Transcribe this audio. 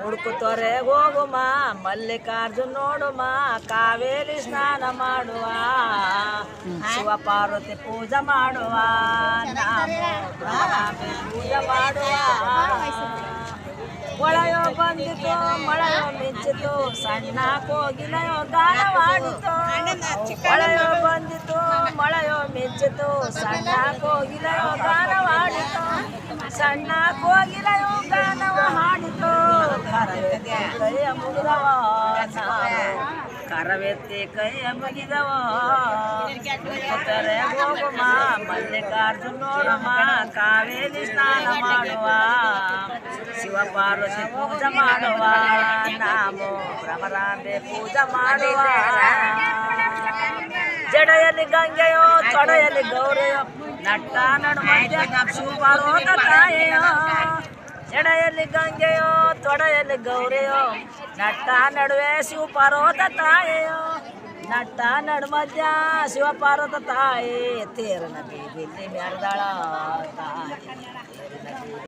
ಹುಡುಕುತ್ತೊರೆ ಹೋಗುಮ, ಮಲ್ಲಿಕಾರ್ಜುನ್ ನೋಡುಮ, ಕಾವೇರಿ ಸ್ನಾನ ಮಾಡುವ, ಶಿವ ಪಾರ್ವತಿ ಪೂಜೆ ಮಾಡುವ ಪೂಜಾ ಮಾಡುವ. ಒಳೆಯೋ ಬಂದಿತು, ಮಳೆಯೋ ಮಿಂಚಿತು, ಸಣ್ಣ ಕೋಗಿಲೆಯೋ ಗಾನವಾಡಿತು ಒಳೆಯೋ ಬಂದಿತು, ಮಳೆಯೋ ಮಿಂಚಿತು, ಸಣ್ಣ ಕೋಗಿಲೆಯೋ ಗಾನವಾಡಿತು ಸಣ್ಣ ಕೋಗಿಲೆಯೋ ಗಾನವ ಮಾಡಿ ಕೈಯ ಮುಗಿದವ ನಾವು ಕರವೆತ್ತಿ ಕೈಯ ಮುಗಿದವ ಉತ್ತರ ಹೋಗುಮ ಮಲ್ಲಿಕಾರ್ಜುನ್ ನೋಡಮ್ಮ ಕಾವೇರಿ ಸ್ನಾನ ಮಾಡುವ ಶಿವ ಪಾರ್ವತಿ ಪೂಜೆ ಮಾಡುವ ನಾವು ಭ್ರಮರಾಂಬೆ ಪೂಜೆ ಮಾಡುವ ಜಡೆಯಲ್ಲಿ ಗಂಗೆಯೋ ತೊಡೆಯಲ್ಲಿ ಗೌರಿಯೋ ನಟ್ಟ ನಡು ಮಧ್ಯ ಶಿವಪಾರ್ವತ ತಾಯಿಯೋ ಜಡೆಯಲ್ಲಿ ಗಂಗೆಯೋ ತೊಡೆಯಲ್ಲಿ ಗೌರಿಯೋ ನಟ್ಟ ನಡುವೆ ಶಿವಪಾರ್ವತ ತಾಯಿಯೋ ನಟ್ಟ ನಡು ಮಧ್ಯ ಶಿವಪಾರ್ವತ ತಾಯಿ ತೇರನ ಬೀದಿಲಿ ಮೆರೆದಾಳ ತಾಯಿ